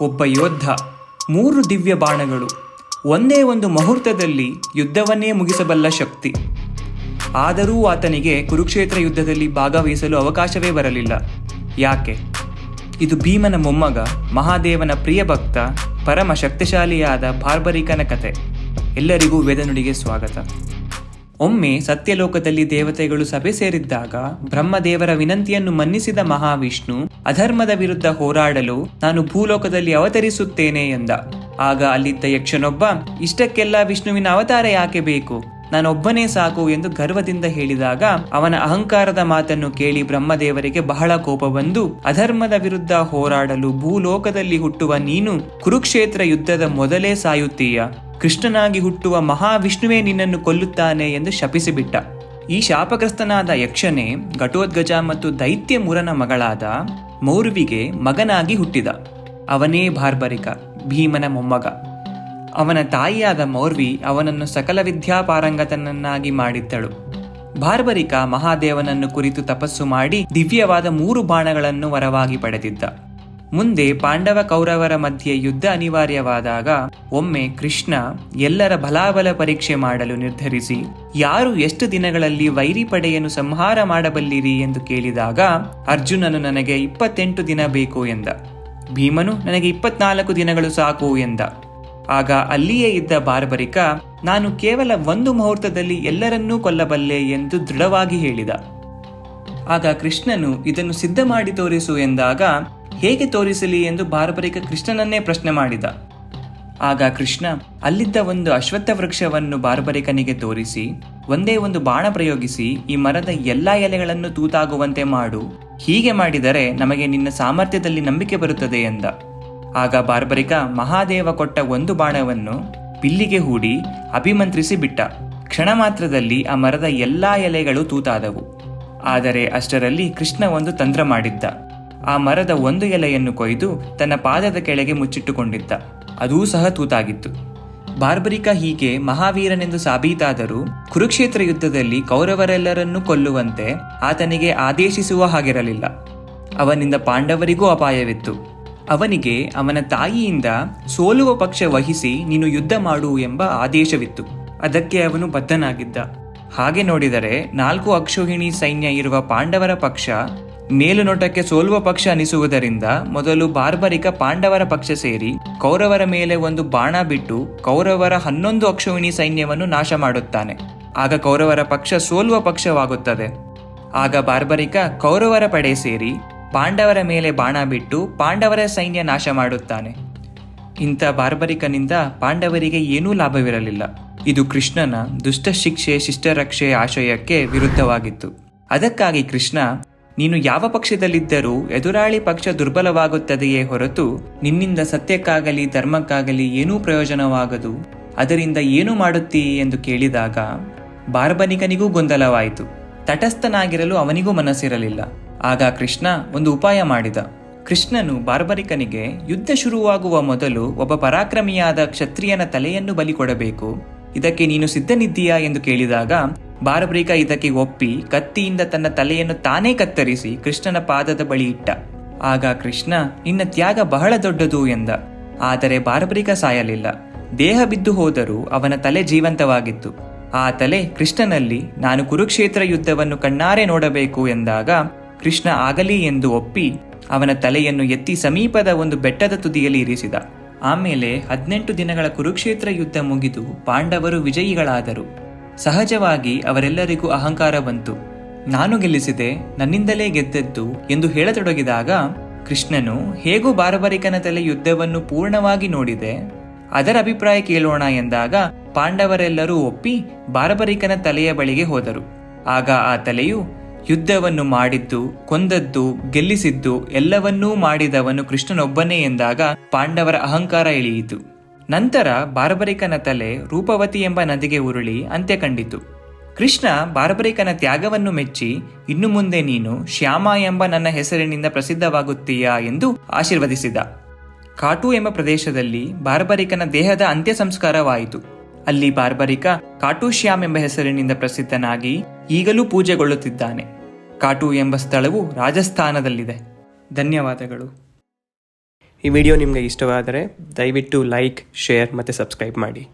ಒಬ್ಬ ಯೋಧ ಮೂರು ದಿವ್ಯ ಬಾಣಗಳು, ಒಂದೇ ಒಂದು ಮುಹೂರ್ತದಲ್ಲಿ ಯುದ್ಧವನ್ನೇ ಮುಗಿಸಬಲ್ಲ ಶಕ್ತಿ. ಆದರೂ ಆತನಿಗೆ ಕುರುಕ್ಷೇತ್ರ ಯುದ್ಧದಲ್ಲಿ ಭಾಗವಹಿಸಲು ಅವಕಾಶವೇ ಬರಲಿಲ್ಲ. ಯಾಕೆ? ಇದು ಭೀಮನ ಮೊಮ್ಮಗ, ಮಹಾದೇವನ ಪ್ರಿಯ ಭಕ್ತ, ಪರಮ ಶಕ್ತಿಶಾಲಿಯಾದ ಬಾರ್ಬರಿಕನ ಕತೆ. ಎಲ್ಲರಿಗೂ ವೇದನುಡಿಗೆ ಸ್ವಾಗತ. ಒಮ್ಮೆ ಸತ್ಯಲೋಕದಲ್ಲಿ ದೇವತೆಗಳು ಸಭೆ ಸೇರಿದ್ದಾಗ ಬ್ರಹ್ಮದೇವರ ವಿನಂತಿಯನ್ನು ಮನ್ನಿಸಿದ ಮಹಾವಿಷ್ಣು, ಅಧರ್ಮದ ವಿರುದ್ಧ ಹೋರಾಡಲು ನಾನು ಭೂಲೋಕದಲ್ಲಿ ಅವತರಿಸುತ್ತೇನೆ ಎಂದ. ಆಗ ಅಲ್ಲಿದ್ದ ಯಕ್ಷನೊಬ್ಬ, ಇಷ್ಟಕ್ಕೆಲ್ಲ ವಿಷ್ಣುವಿನ ಅವತಾರ ಯಾಕೆ ಬೇಕು? ನಾನೊಬ್ಬನೇ ಸಾಕು ಎಂದು ಗರ್ವದಿಂದ ಹೇಳಿದಾಗ ಅವನ ಅಹಂಕಾರದ ಮಾತನ್ನು ಕೇಳಿ ಬ್ರಹ್ಮದೇವರಿಗೆ ಬಹಳ ಕೋಪ ಬಂದು, ಅಧರ್ಮದ ವಿರುದ್ಧ ಹೋರಾಡಲು ಭೂಲೋಕದಲ್ಲಿ ಹುಟ್ಟುವ ನೀನು ಕುರುಕ್ಷೇತ್ರ ಯುದ್ಧದ ಮೊದಲೇ ಸಾಯುತ್ತೀಯ. ಕೃಷ್ಣನಾಗಿ ಹುಟ್ಟುವ ಮಹಾವಿಷ್ಣುವೇ ನಿನ್ನನ್ನು ಕೊಲ್ಲುತ್ತಾನೆ ಎಂದು ಶಪಿಸಿಬಿಟ್ಟ. ಈ ಶಾಪಗ್ರಸ್ತನಾದ ಯಕ್ಷನೇ ಘಟೋದ್ಗಜ ಮತ್ತು ದೈತ್ಯ ಮುರನ ಮಗಳಾದ ಮೌರ್ವಿಗೆ ಮಗನಾಗಿ ಹುಟ್ಟಿದ. ಅವನೇ ಬಾರ್ಬರಿಕ ಭೀಮನ ಮೊಮ್ಮಗ. ಅವನ ತಾಯಿಯಾದ ಮೌರ್ವಿ ಅವನನ್ನು ಸಕಲ ವಿದ್ಯಾಪಾರಂಗತನನ್ನಾಗಿ ಮಾಡಿದ್ದಳು. ಬಾರ್ಬರಿಕ ಮಹಾದೇವನನ್ನು ಕುರಿತು ತಪಸ್ಸು ಮಾಡಿ ದಿವ್ಯವಾದ ಮೂರು ಬಾಣಗಳನ್ನು ವರವಾಗಿ ಪಡೆದಿದ್ದ. ಮುಂದೆ ಪಾಂಡವ ಕೌರವರ ಮಧ್ಯೆ ಯುದ್ಧ ಅನಿವಾರ್ಯವಾದಾಗ ಒಮ್ಮೆ ಕೃಷ್ಣ ಎಲ್ಲರ ಬಲಾಬಲ ಪರೀಕ್ಷೆ ಮಾಡಲು ನಿರ್ಧರಿಸಿ, ಯಾರು ಎಷ್ಟು ದಿನಗಳಲ್ಲಿ ವೈರಿ ಪಡೆಯನ್ನು ಸಂಹಾರ ಮಾಡಬಲ್ಲಿರಿ? ಎಂದು ಕೇಳಿದಾಗ, ಅರ್ಜುನನು ನನಗೆ ಇಪ್ಪತ್ತೆಂಟು ದಿನ ಬೇಕು ಎಂದ. ಭೀಮನು, ನನಗೆ ಇಪ್ಪತ್ನಾಲ್ಕು ದಿನಗಳು ಸಾಕು ಎಂದ. ಆಗ ಅಲ್ಲಿಯೇ ಇದ್ದ ಬಾರ್ಬರಿಕ, ನಾನು ಕೇವಲ ಒಂದು ಮುಹೂರ್ತದಲ್ಲಿ ಎಲ್ಲರನ್ನೂ ಕೊಲ್ಲಬಲ್ಲೆ ಎಂದು ದೃಢವಾಗಿ ಹೇಳಿದ. ಆಗ ಕೃಷ್ಣನು ಇದನ್ನು ಸಿದ್ಧ ಮಾಡಿ ತೋರಿಸು ಎಂದಾಗ, ಹೇಗೆ ತೋರಿಸಲಿ ಎಂದು ಬಾರ್ಬರಿಕ ಕೃಷ್ಣನನ್ನೇ ಪ್ರಶ್ನೆ ಮಾಡಿದ. ಆಗ ಕೃಷ್ಣ, ಅಲ್ಲಿದ್ದ ಒಂದು ಅಶ್ವತ್ಥ ವೃಕ್ಷವನ್ನು ಬಾರ್ಬರಿಕನಿಗೆ ತೋರಿಸಿ, ಒಂದೇ ಒಂದು ಬಾಣ ಪ್ರಯೋಗಿಸಿ, ಈ ಮರದ ಎಲ್ಲಾ ಎಲೆಗಳನ್ನು ತೂತಾಗುವಂತೆ ಮಾಡು, ಹೀಗೆ ಮಾಡಿದರೆ ನಮಗೆ ನಿನ್ನ ಸಾಮರ್ಥ್ಯದಲ್ಲಿ ನಂಬಿಕೆ ಬರುತ್ತದೆ ಎಂದ. ಆಗ ಬಾರ್ಬರಿಕ ಮಹಾದೇವ ಕೊಟ್ಟ ಒಂದು ಬಾಣವನ್ನು ಬಿಲ್ಲಿಗೆ ಹೂಡಿ ಅಭಿಮಂತ್ರಿಸಿ ಬಿಟ್ಟ. ಕ್ಷಣ ಮಾತ್ರದಲ್ಲಿ ಆ ಮರದ ಎಲ್ಲಾ ಎಲೆಗಳು ತೂತಾದವು. ಆದರೆ ಅಷ್ಟರಲ್ಲಿ ಕೃಷ್ಣ ಒಂದು ತಂತ್ರ ಮಾಡಿದ್ದ. ಆ ಮರದ ಒಂದು ಎಲೆಯನ್ನು ಕೊಯ್ದು ತನ್ನ ಪಾದದ ಕೆಳಗೆ ಮುಚ್ಚಿಟ್ಟುಕೊಂಡಿದ್ದ. ಅದೂ ಸಹ ತೂತಾಗಿತ್ತು. ಬಾರ್ಬರಿಕ ಹೀಗೆ ಮಹಾವೀರನೆಂದು ಸಾಬೀತಾದರೂ ಕುರುಕ್ಷೇತ್ರ ಯುದ್ಧದಲ್ಲಿ ಕೌರವರೆಲ್ಲರನ್ನೂ ಕೊಲ್ಲುವಂತೆ ಆತನಿಗೆ ಆದೇಶಿಸುವ ಹಾಗಿರಲಿಲ್ಲ. ಅವನಿಂದ ಪಾಂಡವರಿಗೂ ಅಪಾಯವಿತ್ತು. ಅವನಿಗೆ ಅವನ ತಾಯಿಯಿಂದ ಸೋಲುವ ಪಕ್ಷ ವಹಿಸಿ ನೀನು ಯುದ್ಧ ಮಾಡು ಎಂಬ ಆದೇಶವಿತ್ತು. ಅದಕ್ಕೆ ಅವನು ಬದ್ಧನಾಗಿದ್ದ. ಹಾಗೆ ನೋಡಿದರೆ ನಾಲ್ಕು ಅಕ್ಷೋಹಿಣಿ ಸೈನ್ಯ ಇರುವ ಪಾಂಡವರ ಪಕ್ಷ ಮೇಲುನೋಟಕ್ಕೆ ಸೋಲುವ ಪಕ್ಷ ಅನಿಸುವುದರಿಂದ ಮೊದಲು ಬಾರ್ಬರಿಕ ಪಾಂಡವರ ಪಕ್ಷ ಸೇರಿ ಕೌರವರ ಮೇಲೆ ಒಂದು ಬಾಣ ಬಿಟ್ಟು ಕೌರವರ ಹನ್ನೊಂದು ಅಕ್ಷೋಹಿಣಿ ಸೈನ್ಯವನ್ನು ನಾಶ ಮಾಡುತ್ತಾನೆ. ಆಗ ಕೌರವರ ಪಕ್ಷ ಸೋಲುವ ಪಕ್ಷವಾಗುತ್ತದೆ. ಆಗ ಬಾರ್ಬರಿಕ ಕೌರವರ ಪಡೆ ಸೇರಿ ಪಾಂಡವರ ಮೇಲೆ ಬಾಣ ಬಿಟ್ಟು ಪಾಂಡವರ ಸೈನ್ಯ ನಾಶ ಮಾಡುತ್ತಾನೆ. ಇಂಥ ಬಾರ್ಬರಿಕನಿಂದ ಪಾಂಡವರಿಗೆ ಏನೂ ಲಾಭವಿರಲಿಲ್ಲ. ಇದು ಕೃಷ್ಣನ ದುಷ್ಟ ಶಿಕ್ಷೆ ಶಿಷ್ಟರಕ್ಷೆ ಆಶಯಕ್ಕೆ ವಿರುದ್ಧವಾಗಿತ್ತು. ಅದಕ್ಕಾಗಿ ಕೃಷ್ಣ, ನೀನು ಯಾವ ಪಕ್ಷದಲ್ಲಿದ್ದರೂ ಎದುರಾಳಿ ಪಕ್ಷ ದುರ್ಬಲವಾಗುತ್ತದೆಯೇ ಹೊರತು ನಿನ್ನಿಂದ ಸತ್ಯಕ್ಕಾಗಲಿ ಧರ್ಮಕ್ಕಾಗಲಿ ಏನೂ ಪ್ರಯೋಜನವಾಗದು. ಅದರಿಂದ ಏನು ಮಾಡುತ್ತೀ ಎಂದು ಕೇಳಿದಾಗ, ಬಾರ್ಬನಿಕನಿಗೂ ಗೊಂದಲವಾಯಿತು. ತಟಸ್ಥನಾಗಿರಲು ಅವನಿಗೂ ಮನಸ್ಸಿರಲಿಲ್ಲ. ಆಗ ಕೃಷ್ಣ ಒಂದು ಉಪಾಯ ಮಾಡಿದ. ಕೃಷ್ಣನು ಬಾರ್ಬರಿಕನಿಗೆ ಯುದ್ಧ ಶುರುವಾಗುವ ಮೊದಲು ಒಬ್ಬ ಪರಾಕ್ರಮಿಯಾದ ಕ್ಷತ್ರಿಯನ ತಲೆಯನ್ನು ಬಲಿ ಕೊಡಬೇಕು. ಇದಕ್ಕೆ ನೀನು ಸಿದ್ಧನಿದ್ದೀಯಾ ಎಂದು ಕೇಳಿದಾಗ ಬಾರ್ಬರಿಕ ಇದಕ್ಕೆ ಒಪ್ಪಿ ಕತ್ತಿಯಿಂದ ತನ್ನ ತಲೆಯನ್ನು ತಾನೇ ಕತ್ತರಿಸಿ ಕೃಷ್ಣನ ಪಾದದ ಬಳಿ ಇಟ್ಟ. ಆಗ ಕೃಷ್ಣ, ನಿನ್ನ ತ್ಯಾಗ ಬಹಳ ದೊಡ್ಡದು ಎಂದ. ಆದರೆ ಬಾರ್ಬರಿಕ ಸಾಯಲಿಲ್ಲ. ದೇಹ ಬಿದ್ದು ಹೋದರೂ ಅವನ ತಲೆ ಜೀವಂತವಾಗಿತ್ತು. ಆ ತಲೆ ಕೃಷ್ಣನಲ್ಲಿ, ನಾನು ಕುರುಕ್ಷೇತ್ರ ಯುದ್ಧವನ್ನು ಕಣ್ಣಾರೆ ನೋಡಬೇಕು ಎಂದಾಗ ಕೃಷ್ಣ ಆಗಲಿ ಎಂದು ಒಪ್ಪಿ ಅವನ ತಲೆಯನ್ನು ಎತ್ತಿ ಸಮೀಪದ ಒಂದು ಬೆಟ್ಟದ ತುದಿಯಲ್ಲಿ ಇರಿಸಿದ. ಆಮೇಲೆ ಹದಿನೆಂಟು ದಿನಗಳ ಕುರುಕ್ಷೇತ್ರ ಯುದ್ಧ ಮುಗಿದು ಪಾಂಡವರು ವಿಜಯಿಗಳಾದರು. ಸಹಜವಾಗಿ ಅವರೆಲ್ಲರಿಗೂ ಅಹಂಕಾರ ಬಂತು. ನಾನು ಗೆಲ್ಲಿಸಿದೆ, ನನ್ನಿಂದಲೇ ಗೆದ್ದದ್ದು ಎಂದು ಹೇಳತೊಡಗಿದಾಗ ಕೃಷ್ಣನು, ಹೇಗೂ ಬಾರಬರಿಕನ ತಲೆ ಯುದ್ಧವನ್ನು ಪೂರ್ಣವಾಗಿ ನೋಡಿದೆ, ಅದರ ಅಭಿಪ್ರಾಯ ಕೇಳೋಣ ಎಂದಾಗ ಪಾಂಡವರೆಲ್ಲರೂ ಒಪ್ಪಿ ಬಾರಬರಿಕನ ತಲೆಯ ಬಳಿಗೆ ಹೋದರು. ಆಗ ಆ ತಲೆಯು ಯುದ್ಧವನ್ನು ಮಾಡಿದ್ದು, ಕೊಂದದ್ದು, ಗೆಲ್ಲಿಸಿದ್ದು ಎಲ್ಲವನ್ನೂ ಮಾಡಿದವನು ಕೃಷ್ಣನೊಬ್ಬನೇ ಎಂದಾಗ ಪಾಂಡವರ ಅಹಂಕಾರ ಇಳಿಯಿತು. ನಂತರ ಬಾರ್ಬರಿಕನ ತಲೆ ರೂಪವತಿ ಎಂಬ ನದಿಗೆ ಉರುಳಿ ಅಂತ್ಯ ಕಂಡಿತು. ಕೃಷ್ಣ ಬಾರ್ಬರಿಕನ ತ್ಯಾಗವನ್ನು ಮೆಚ್ಚಿ, ಇನ್ನು ಮುಂದೆ ನೀನು ಶ್ಯಾಮ ಎಂಬ ನನ್ನ ಹೆಸರಿನಿಂದ ಪ್ರಸಿದ್ಧವಾಗುತ್ತೀಯಾ? ಎಂದು ಆಶೀರ್ವದಿಸಿದ. ಕಾಟು ಎಂಬ ಪ್ರದೇಶದಲ್ಲಿ ಬಾರ್ಬರಿಕನ ದೇಹದ ಅಂತ್ಯ ಸಂಸ್ಕಾರವಾಯಿತು. ಅಲ್ಲಿ ಬಾರ್ಬರಿಕ ಕಾಟು ಶ್ಯಾಮ್ ಎಂಬ ಹೆಸರಿನಿಂದ ಪ್ರಸಿದ್ಧನಾಗಿ ಈಗಲೂ ಪೂಜೆಗೊಳ್ಳುತ್ತಿದ್ದಾನೆ. ಕಾಟು ಎಂಬ ಸ್ಥಳವು ರಾಜಸ್ಥಾನದಲ್ಲಿದೆ. ಧನ್ಯವಾದಗಳು. ಈ ವಿಡಿಯೋ ನಿಮಗೆ ಇಷ್ಟವಾದರೆ ದಯವಿಟ್ಟು ಲೈಕ್, ಶೇರ್ ಮತ್ತು ಸಬ್ಸ್ಕ್ರೈಬ್ ಮಾಡಿ.